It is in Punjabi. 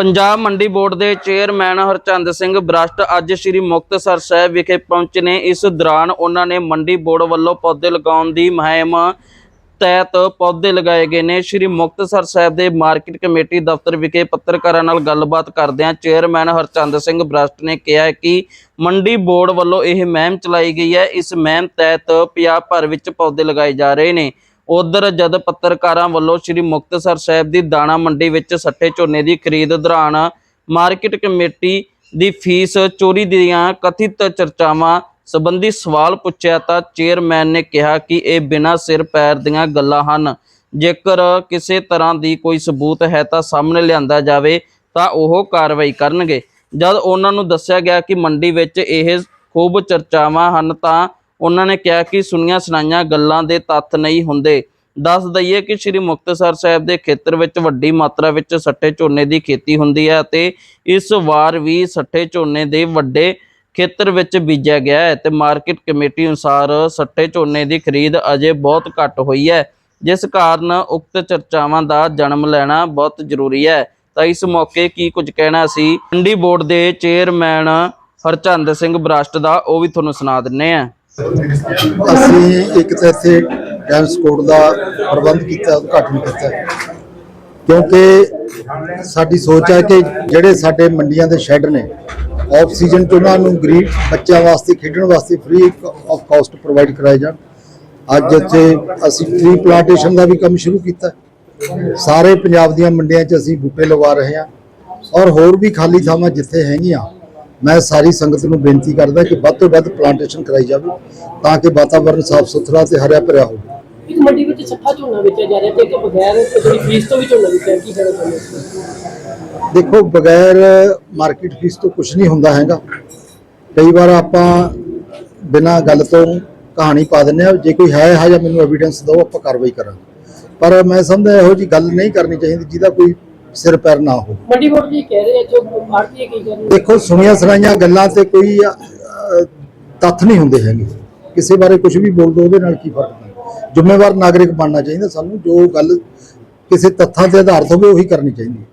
ਪੰਜਾਬ ਮੰਡੀ ਬੋਰਡ ਦੇ ਚੇਅਰਮੈਨ ਹਰਚੰਦ ਸਿੰਘ ਬ੍ਰਸ਼ਟ ਅੱਜ ਸ੍ਰੀ ਮੁਕਤਸਰ ਸਾਹਿਬ ਵਿਖੇ ਪਹੁੰਚੇ ਨੇ। ਇਸ ਦੌਰਾਨ ਉਹਨਾਂ ਨੇ ਮੰਡੀ ਬੋਰਡ ਵੱਲੋਂ ਪੌਦੇ ਲਗਾਉਣ ਦੀ ਮੁਹਿੰਮ ਤਹਿਤ ਪੌਦੇ ਲਗਾਏ ਗਏ ਨੇ। ਸ੍ਰੀ ਮੁਕਤਸਰ ਸਾਹਿਬ ਦੇ ਮਾਰਕੀਟ ਕਮੇਟੀ ਦਫ਼ਤਰ ਵਿਖੇ ਪੱਤਰਕਾਰਾਂ ਨਾਲ ਗੱਲਬਾਤ ਕਰਦਿਆਂ ਚੇਅਰਮੈਨ ਹਰਚੰਦ ਸਿੰਘ ਬ੍ਰਸ਼ਟ ਨੇ ਕਿਹਾ ਕਿ ਮੰਡੀ ਬੋਰਡ ਵੱਲੋਂ ਇਹ ਮੁਹਿੰਮ ਚਲਾਈ ਗਈ ਹੈ। ਇਸ ਮੁਹਿੰਮ ਤਹਿਤ ਪੰਜਾਬ ਭਰ ਵਿੱਚ ਪੌਦੇ ਲਗਾਏ ਜਾ ਰਹੇ ਨੇ। ਉਧਰ ਜਦ ਪੱਤਰਕਾਰਾਂ ਵੱਲੋਂ ਸ੍ਰੀ ਮੁਕਤਸਰ ਸਾਹਿਬ ਦੀ ਦਾਣਾ ਮੰਡੀ ਵਿੱਚ ਸੱਟੇ ਝੋਨੇ ਦੀ ਖਰੀਦ ਦੌਰਾਨ ਮਾਰਕੀਟ ਕਮੇਟੀ ਦੀ ਫੀਸ ਚੋਰੀ ਦੀਆਂ ਕਥਿਤ ਚਰਚਾਵਾਂ ਸੰਬੰਧੀ ਸਵਾਲ ਪੁੱਛਿਆ ਤਾਂ ਚੇਅਰਮੈਨ ਨੇ ਕਿਹਾ ਕਿ ਇਹ ਬਿਨਾਂ ਸਿਰ ਪੈਰ ਦੀਆਂ ਗੱਲਾਂ ਹਨ। ਜੇਕਰ ਕਿਸੇ ਤਰ੍ਹਾਂ ਦੀ ਕੋਈ ਸਬੂਤ ਹੈ ਤਾਂ ਸਾਹਮਣੇ ਲਿਆਂਦਾ ਜਾਵੇ ਤਾਂ ਉਹ ਕਾਰਵਾਈ ਕਰਨਗੇ। ਜਦ ਉਹਨਾਂ ਨੂੰ ਦੱਸਿਆ ਗਿਆ ਕਿ ਮੰਡੀ ਵਿੱਚ ਇਹ ਖੂਬ ਚਰਚਾਵਾਂ ਹਨ ਤਾਂ ਉਹਨਾਂ ਨੇ ਕਿਹਾ ਕਿ ਸੁਣੀਆਂ ਸੁਣਾਈਆਂ ਗੱਲਾਂ ਦੇ ਤੱਥ ਨਹੀਂ ਹੁੰਦੇ। ਦੱਸ ਦਈਏ ਕਿ ਸ੍ਰੀ ਮੁਕਤਸਰ ਸਾਹਿਬ ਦੇ ਖੇਤਰ ਵਿੱਚ ਵੱਡੀ ਮਾਤਰਾ ਵਿੱਚ ਸੱਟੇ ਝੋਨੇ ਦੀ ਖੇਤੀ ਹੁੰਦੀ ਹੈ ਅਤੇ ਇਸ ਵਾਰ ਵੀ ਸੱਟੇ ਝੋਨੇ ਦੇ ਵੱਡੇ ਖੇਤਰ ਵਿੱਚ ਬੀਜਿਆ ਗਿਆ ਹੈ ਤੇ ਮਾਰਕੀਟ ਕਮੇਟੀ ਅਨੁਸਾਰ ਸੱਟੇ ਝੋਨੇ ਦੀ ਖਰੀਦ ਅਜੇ ਬਹੁਤ ਘੱਟ ਹੋਈ ਹੈ, ਜਿਸ ਕਾਰਨ ਉਕਤ ਚਰਚਾਵਾਂ ਦਾ ਜਨਮ ਲੈਣਾ ਬਹੁਤ ਜ਼ਰੂਰੀ ਹੈ। ਤਾਂ ਇਸ ਮੌਕੇ ਕੀ ਕੁਝ ਕਹਿਣਾ ਸੀ? ਮੰਡੀ ਬੋਰਡ ਦੇ ਚੇਅਰਮੈਨ ਹਰਚੰਦ ਸਿੰਘ ਬਰਾਸਟ ਦਾ ਉਹ ਵੀ ਤੁਹਾਨੂੰ ਸੁਣਾ ਦਿੰਨੇ ਆ ਅਸੀਂ ਇੱਕ ਤਾਂ ਇੱਥੇ ਡੈਂਸ ਕੋਡ ਦਾ ਪ੍ਰਬੰਧ ਕੀਤਾ, ਉਦਘਾਟਨ ਕੀਤਾ। ਕਿਉਂਕਿ ਸਾਡੀ ਸੋਚ ਹੈ ਕਿ ਜਿਹੜੇ ਸਾਡੇ ਮੰਡੀਆਂ ਦੇ ਸ਼ੈੱਡ ਨੇ ਆਫ ਸੀਜ਼ਨ ਚ ਉਹਨਾਂ ਨੂੰ ਗਰੀਬ ਬੱਚਿਆਂ ਵਾਸਤੇ, ਖੇਡਣ ਵਾਸਤੇ ਫ੍ਰੀ ਆਫ ਕਾਸਟ ਪ੍ਰੋਵਾਈਡ ਕਰਾਏ ਜਾਣ। ਅੱਜ ਇੱਥੇ ਅਸੀਂ ਟ੍ਰੀ ਪਲਾਂਟੇਸ਼ਨ ਦਾ ਵੀ ਕੰਮ ਸ਼ੁਰੂ ਕੀਤਾ। ਸਾਰੇ ਪੰਜਾਬ ਦੀਆਂ ਮੰਡੀਆਂ 'ਚ ਅਸੀਂ ਬੂਟੇ ਲਗਾ ਰਹੇ ਹਾਂ। ਔਰ ਹੋਰ ਵੀ ਖਾਲੀ ਥਾਵਾਂ ਜਿੱਥੇ ਹੈਗੀਆਂ ਮੈਂ ਸਾਰੀ ਸੰਗਤ ਨੂੰ ਬੇਨਤੀ ਕਰਦਾ ਕਿ ਵੱਧ ਤੋਂ ਵੱਧ ਪਲਾਂਟੇਸ਼ਨ ਕਰਾਈ ਜਾਵੇ ਤਾਂ ਕਿ ਵਾਤਾਵਰਣ ਸਾਫ਼ ਸੁਥਰਾ ਤੇ ਹਰਿਆ ਭਰਿਆ ਹੋਵੇ। ਇੱਕ ਮੰਡੀ ਵਿੱਚ ਸੱਠਾ ਝੋਨਾ ਵੇਚਿਆ ਜਾ ਰਿਹਾ ਤੇ ਕਿ ਬਗੈਰ ਜਿਹੜੀ ਫੀਸ ਤੋਂ ਵੀ ਝੋਨਾ ਵੇਚਿਆ ਕੀ ਕਹਿਣਾ ਚਾਹੁੰਦੇ ਹੋ? ਦੇਖੋ ਬਗੈਰ ਮਾਰਕੀਟ ਫੀਸ ਤੋਂ ਕੁਝ ਨਹੀਂ ਹੁੰਦਾ ਹੈਗਾ। ਕਈ ਵਾਰ ਆਪਾਂ ਬਿਨਾਂ ਗੱਲ ਤੋਂ ਕਹਾਣੀ ਪਾ ਦਿੰਦੇ ਆ ਜੇ ਕੋਈ ਹੈ ਇਹੋ ਜਿਹਾ ਮੈਨੂੰ ਐਵੀਡੈਂਸ ਦਿਓ ਆਪਾਂ ਕਾਰਵਾਈ ਕਰਾਂਗੇ। ਪਰ ਮੈਂ ਸਮਝਦਾ ਇਹੋ ਜੀ ਗੱਲ ਨਹੀਂ ਕਰਨੀ ਚਾਹੀਦੀ ਜਿਹਦਾ ਕੋਈ ਸਿਰ ਪੈਰ ਨਾ ਹੋ। ਮੰਡੀ ਬੋਰਡ ਜੀ ਕਹਿ ਰਹੇ ਜੋ ਆਰਤੀ ਕੀ ਕਰ ਰਹੇ ਦੇਖੋ ਸੁਣੀਆਂ ਸੁਣਾਈਆਂ ਗੱਲਾਂ ਤੇ ਕੋਈ ਅਹ, ਤੱਥ ਨਹੀਂ ਹੁੰਦੇ ਹੈਗੇ। ਕਿਸੇ ਬਾਰੇ ਕੁਝ ਵੀ ਬੋਲ ਦੋ ਉਹਦੇ ਨਾਲ ਕੀ ਫ਼ਰਕ ਪੈਂਦਾ? ਜ਼ਿੰਮੇਵਾਰ ਨਾਗਰਿਕ ਬਣਨਾ ਚਾਹੀਦਾ ਸਾਨੂੰ। ਜੋ ਗੱਲ ਕਿਸੇ ਤੱਥਾਂ ਤੇ ਆਧਾਰਿਤ ਹੋਵੇ ਉਹੀ ਕਰਨੀ ਚਾਹੀਦੀ ਹੈ।